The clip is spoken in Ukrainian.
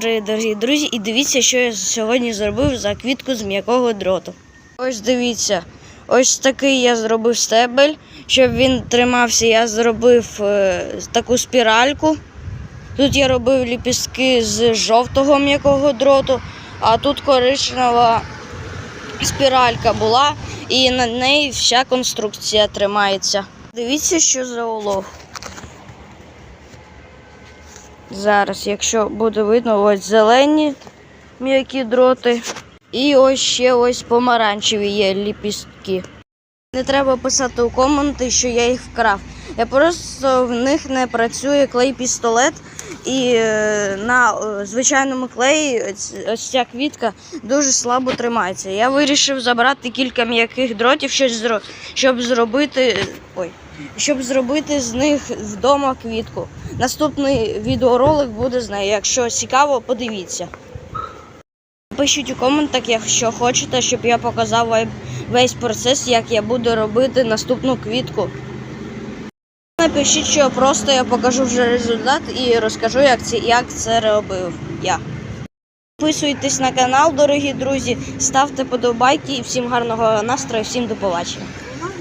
Привіт, дорогі друзі, і дивіться, що я сьогодні зробив за квітку з м'якого дроту. Ось дивіться, ось такий я зробив стебель, щоб він тримався, я зробив е, таку спіральку. Тут я робив ліпістки з жовтого м'якого дроту, а тут коричнева спіралька була, і на неї вся конструкція тримається. Дивіться, що за улов. Зараз, якщо буде видно, ось зелені м'які дроти. І ось ще ось помаранчеві є ліпістки. Не треба писати у коменти, що я їх вкрав. Я просто в них не працює клей-пістолет, і е, на е, звичайному клеї ось- ця квітка дуже слабо тримається. Я вирішив забрати кілька м'яких дротів, щось щоб зробити. Ой, щоб зробити з них вдома квітку. Наступний відеоролик буде з нею. Якщо цікаво, подивіться. Пишіть у коментах, якщо хочете, щоб я показав весь процес, як я буду робити наступну квітку. Напишіть, що просто я покажу вже результат і розкажу, як це, як це робив я. Підписуйтесь на канал, дорогі друзі, ставте подобайки і всім гарного настрою, всім до побачення.